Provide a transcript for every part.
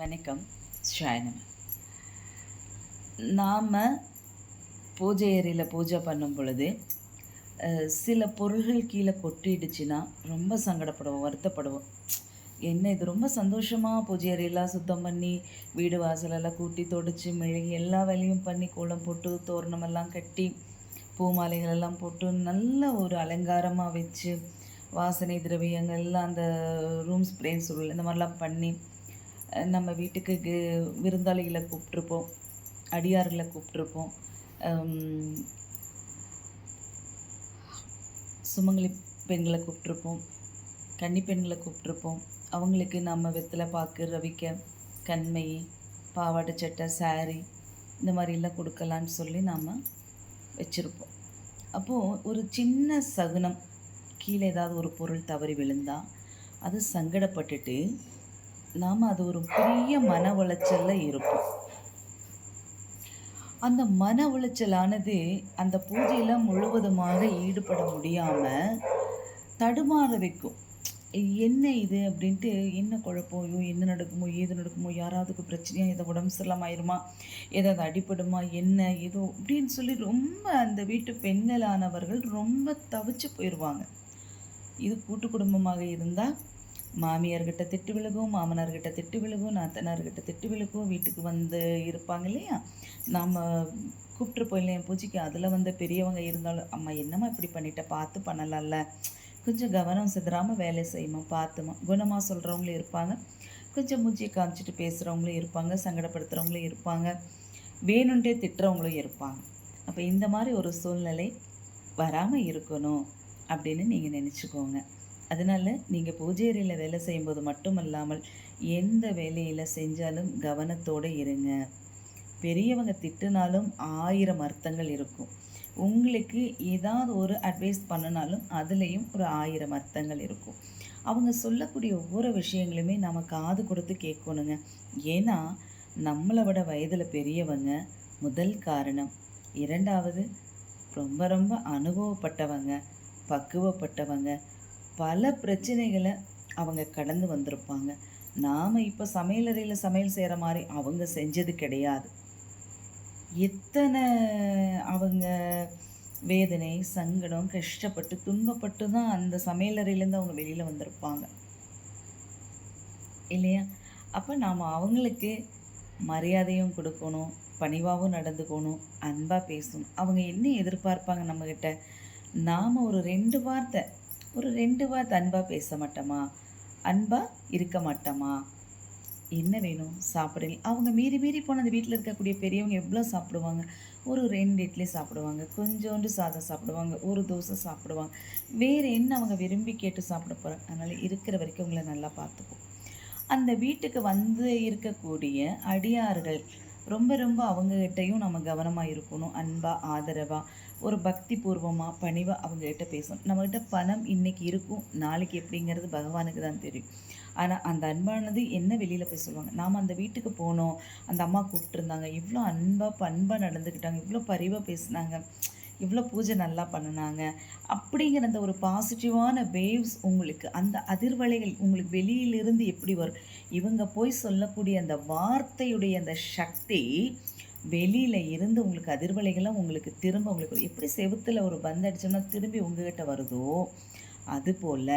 வணக்கம். ஷாயனம் நாம். பூஜை அறையில் பூஜை பண்ணும் பொழுது சில பொருள்கள் கீழே கொட்டிடுச்சுன்னா ரொம்ப சங்கடப்படுவோம் வருத்தப்படுவோம். என்ன இது ரொம்ப சந்தோஷமாக பூஜை அறையெல்லாம் சுத்தம் பண்ணி வீடு வாசலெல்லாம் கூட்டி தொடச்சி மெழுகி எல்லா வேலையும் பண்ணி கோலம் போட்டு தோரணமெல்லாம் கட்டி பூ மாலைகள் எல்லாம் போட்டு நல்ல ஒரு அலங்காரமாக வச்சு வாசனை திரவியங்கள் எல்லாம் அந்த ரூம் ஸ்ப்ரே சுருள் இந்த மாதிரிலாம் பண்ணி நம்ம வீட்டுக்கு விருந்தாளிகளை கூப்பிட்ருப்போம் அடியார்களை கூப்பிட்ருப்போம் சுமங்கலி பெண்களை கூப்பிட்ருப்போம் கன்னி பெண்களை கூப்பிட்ருப்போம் அவங்களுக்கு நம்ம வெத்தலை பாக்கு ரவிக்க கண்மை பாவாடை சட்டை சாரி இந்த மாதிரிலாம் கொடுக்கலான்னு சொல்லி நாம் வச்சுருப்போம். அப்போது ஒரு சின்ன சகுனம் கீழே ஏதாவது ஒரு பொருள் தவறி விழுந்தா அது சங்கடப்பட்டுட்டு நாம் அது ஒரு பெரிய மன உளைச்சலில் இருப்போம். அந்த மன உளைச்சலானது அந்த பூஜையில் முழுவதுமாக ஈடுபட முடியாமல் தடுமாற வைக்கும். என்ன இது? அப்படின்ட்டு என்ன குழப்பம்? ஐயோ என்ன நடக்குமோ? ஏது நடக்குமோ? யாராவதுக்கு பிரச்சனையா? ஏதோ உடம்பு சரியில்லாம ஆயிருமா ஏதாவது அடிபடுமா? என்ன? ஏதோ? அப்படின்னு சொல்லி ரொம்ப அந்த வீட்டு பெண்களானவர்கள் ரொம்ப தவிச்சு போயிடுவாங்க இது கூட்டு குடும்பமாக இருந்தால் மாமியார்கிட்ட திட்டு விழுகும் மாமனார்கிட்ட திட்டு விழுகும் நாத்தனார்கிட்ட திட்டு விழுகும் வீட்டுக்கு வந்து இருப்பாங்க இல்லையா? நாம் கூப்பிட்டு போயிடலாம் பூஜைக்கு. அதில் வந்து பெரியவங்க இருந்தாலும் அம்மா என்னம்மா இப்படி பண்ணிட்ட? பார்த்து பண்ணலாம்ல. கொஞ்சம் கவனம் சிதறாமல் வேலை செய்யுமா? பார்த்துமா. குணமாக சொல்கிறவங்களும் இருப்பாங்க. கொஞ்சம் மூச்சியை காமிச்சிட்டு பேசுகிறவங்களும் இருப்பாங்க சங்கடப்படுத்துகிறவங்களும் இருப்பாங்க. வேணுன்ட்டே திட்டுறவங்களும் இருப்பாங்க. அப்போ இந்த மாதிரி ஒரு சூழ்நிலை வராமல் இருக்கணும் அப்படின்னு நீங்கள் நினச்சிக்கோங்க. அதனால் நீங்கள் பூஜை அறையில் வேலை செய்யும்போது மட்டும் இல்லாமல் எந்த வேலையில் செஞ்சாலும் கவனத்தோடு இருங்க. பெரியவங்க திட்டுனாலும் ஆயிரம் அர்த்தங்கள் இருக்கும். உங்களுக்கு ஏதாவது ஒரு அட்வைஸ் பண்ணினாலும் அதுலேயும் ஒரு ஆயிரம் அர்த்தங்கள் இருக்கும். அவங்க சொல்லக்கூடிய ஒவ்வொரு விஷயங்களுமே நம்ம காது கொடுத்து கேட்கணுங்க. ஏன்னா நம்மளை விட வயதில் பெரியவங்க முதல் காரணம். இரண்டாவது ரொம்ப ரொம்ப அனுபவப்பட்டவங்க பக்குவப்பட்டவங்க பல பிரச்சனைகளை அவங்க கடந்து வந்திருப்பாங்க. நாம் இப்போ சமையலறையில் சமையல் செய்கிற மாதிரி அவங்க செஞ்சது கிடையாது. எத்தனை அவங்க வேதனை சங்கடம் கஷ்டப்பட்டு துன்பப்பட்டு தான் அந்த சமையலறையிலேருந்து அவங்க வெளியில் வந்திருப்பாங்க. இல்லையா? அப்போ நாம் அவங்களுக்கு மரியாதையும் கொடுக்கணும் பணிவாகவும் நடந்துக்கணும் அன்பாக பேசணும். அவங்க என்ன எதிர்பார்ப்பாங்க நம்மக்கிட்ட நாம் ஒரு ரெண்டு வார்த்தை ஒரு ரெண்டு வார்த்தை அன்பாக பேச மாட்டோமா? அன்பாக இருக்க மாட்டோமா? என்ன வேணும்? சாப்பிடுங்க அவங்க மீறி மீறி போன அந்த வீட்டில் இருக்கக்கூடிய பெரியவங்க எவ்வளோ சாப்பிடுவாங்க? ஒரு ரெண்டு இட்லி சாப்பிடுவாங்க கொஞ்சோண்டு சாதம் சாப்பிடுவாங்க ஒரு தோசை சாப்பிடுவாங்க. வேறு என்ன அவங்க விரும்பி கேட்டு சாப்பிட போகிறாங்க அதனால் இருக்கிற வரைக்கும் உங்களை நல்லா பார்த்துப்போம். அந்த வீட்டுக்கு வந்து இருக்கக்கூடிய அடியார்கள் ரொம்ப ரொம்ப அவங்ககிட்டயும் நம்ம கவனமாக இருக்கணும் அன்பாக ஆதரவாக ஒரு பக்தி பூர்வமாக பணிவாக அவங்ககிட்ட பேசணும். நம்மகிட்ட பணம் இன்றைக்கி இருக்கும் நாளைக்கு எப்படிங்கிறது பகவானுக்கு தான் தெரியும். ஆனால் அந்த அன்பானது என்ன வெளியில் போய் சொல்லுவாங்க? நாம் அந்த வீட்டுக்கு போனோம் அந்த அம்மா கூப்பிட்டுருந்தாங்க இவ்வளோ அன்பாக பண்பாக நடந்துக்கிட்டாங்க இவ்வளோ பரிவாக பேசினாங்க. இவ்வளோ பூஜை நல்லா பண்ணினாங்க. அப்படிங்கிற அந்த ஒரு பாசிட்டிவான வேவ்ஸ் உங்களுக்கு அந்த அதிர்வலைகள் உங்களுக்கு வெளியிலிருந்து எப்படி வரும்? இவங்க போய் சொல்லக்கூடிய அந்த வார்த்தையுடைய அந்த சக்தி வெளியில் இருந்து உங்களுக்கு அதிர்வலைகள்லாம் உங்களுக்கு திரும்ப உங்களுக்கு எப்படி செவுத்துல ஒரு பந்து அடிச்சோம்னா திரும்பி உங்ககிட்ட வருதோ? அதுபோல்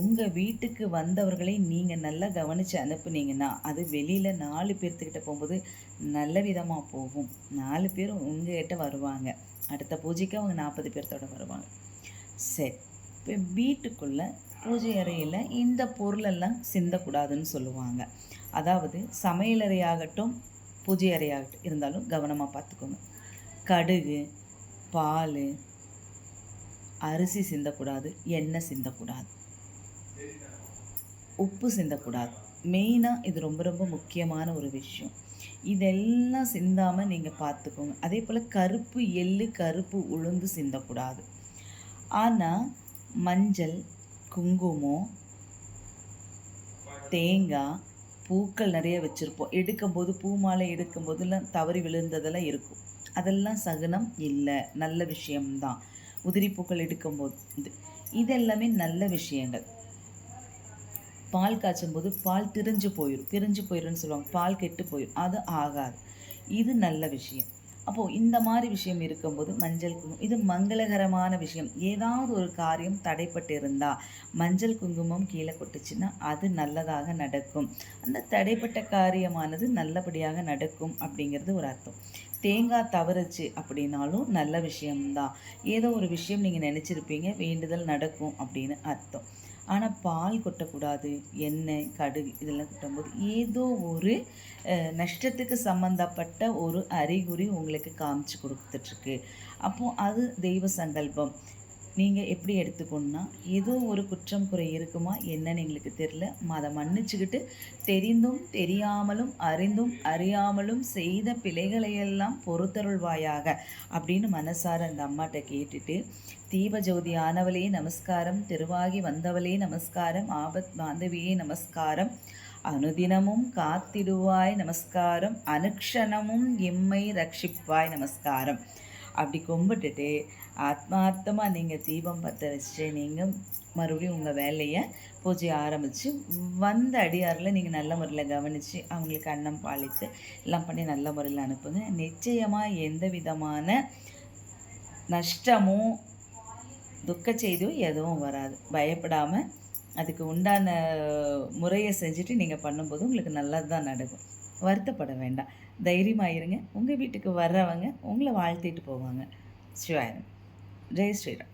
உங்கள் வீட்டுக்கு வந்தவர்களை நீங்கள் நல்லா கவனித்து அனுப்புனீங்கன்னா அது வெளியில் நாலு பேர்த்துக்கிட்ட போகும்போது நல்ல விதமாக போகும். நாலு பேரும் உங்ககிட்ட வருவாங்க. அடுத்த பூஜைக்கு அவங்க நாற்பது பேர்த்தோட வருவாங்க. சரி இப்போ வீட்டுக்குள்ளே பூஜை அறையில் இந்த பொருளெல்லாம் சிந்தக்கூடாதுன்னு சொல்லுவாங்க. அதாவது சமையலறையாகட்டும் பூஜை அறையாகட்டும் இருந்தாலும் கவனமாக பார்த்துக்கோங்க. கடுகு பால் அரிசி சிந்தக்கூடாது எண்ணெய் சிந்தக்கூடாது. உப்பு சிந்தக்கூடாது. மெயினாக இது ரொம்ப ரொம்ப முக்கியமான ஒரு விஷயம். இதெல்லாம் சிந்தாமல் நீங்கள் பார்த்துக்கோங்க அதே போல் கருப்பு எள்ளு கருப்பு உளுந்து சிந்தக்கூடாது. ஆனால் மஞ்சள் குங்குமம் தேங்காய் பூக்கள் நிறைய வச்சுருப்போம். எடுக்கும்போது பூ மாலை எடுக்கும்போதெல்லாம் தவறி விழுந்ததெல்லாம் இருக்கும். அதெல்லாம் சகுனம் இல்லை. நல்ல விஷயம்தான். உதிரி பூக்கள் எடுக்கும்போது. இது இதெல்லாமே நல்ல விஷயங்கள். பால் காய்ச்சும் போது பால் திரிஞ்சு போயிடும் பிரிஞ்சு போயிடும்னு சொல்லுவாங்க. பால் கெட்டு போயிடும் அது ஆகாது. இது நல்ல விஷயம். அப்போது இந்த மாதிரி விஷயம் இருக்கும்போது மஞ்சள் குங்குமம் இது மங்களகரமான விஷயம். ஏதாவது ஒரு காரியம் தடைப்பட்டு இருந்தால் மஞ்சள் குங்குமம் கீழே கொட்டுச்சுன்னா அது நல்லதாக நடக்கும். அந்த தடைப்பட்ட காரியமானது நல்லபடியாக நடக்கும் அப்படிங்கிறது ஒரு அர்த்தம். தேங்காய் தவறுச்சு அப்படின்னாலும் நல்ல விஷயம்தான். ஏதோ ஒரு விஷயம் நீங்கள் நினச்சிருப்பீங்க. வேண்டுதல் நடக்கும் அப்படின்னு அர்த்தம். ஆனால் பால் கொட்டக்கூடாது எண்ணெய் கடுகு இதெல்லாம் கொட்டும்போது ஏதோ ஒரு அஹ், நஷ்டத்துக்கு சம்மந்தப்பட்ட ஒரு அறிகுறி உங்களுக்கு காமிச்சு கொடுத்துட்ருக்கு அப்போது அது தெய்வ சங்கல்பம். நீங்கள் எப்படி எடுத்துக்கணும்னா ஏதோ ஒரு குற்றம் குறை இருக்குமா என்னன்னு எங்களுக்கு தெரில அதை மன்னிச்சுக்கிட்டு தெரிந்தும் தெரியாமலும் அறிந்தும் அறியாமலும் செய்த பிழைகளையெல்லாம் பொறுத்தருள்வாயாக அப்படின்னு மனசார அந்த அம்மாட்ட கேட்டுட்டு தீபஜோதி ஆனவளே நமஸ்காரம் திருவாகி வந்தவளே நமஸ்காரம் ஆபத் பாந்தவியே நமஸ்காரம் அனுதினமும் காத்திடுவாய் நமஸ்காரம் அனுக்ஷணமும் எம்மை ரட்சிப்பாய் நமஸ்காரம். அப்படி கும்பிட்டுட்டு ஆத்மார்த்தமாக நீங்கள் தீபம் பற்ற வச்சுட்டு நீங்கள் மறுபடியும் உங்கள் வேலையை பூஜையை ஆரம்பித்து வந்த அடியாரில் நீங்கள் நல்ல முறையில் கவனித்து அவங்களுக்கு அன்னம் பாலித்து எல்லாம் பண்ணி நல்ல முறையில் அனுப்புங்க. நிச்சயமாக எந்த விதமான நஷ்டமும் துக்க செய்தியும் எதுவும் வராது. பயப்படாமல் அதுக்கு உண்டான முறையை செஞ்சுட்டு நீங்கள் பண்ணும்போது உங்களுக்கு நல்லது தான் நடக்கும். வருத்தப்பட வேண்டாம். தைரியமாக இருங்க. உங்கள் வீட்டுக்கு வர்றவங்க உங்களை வாழ்த்திட்டு போவாங்க. சிவாயனம் ஜெய் ஸ்ரீராம்.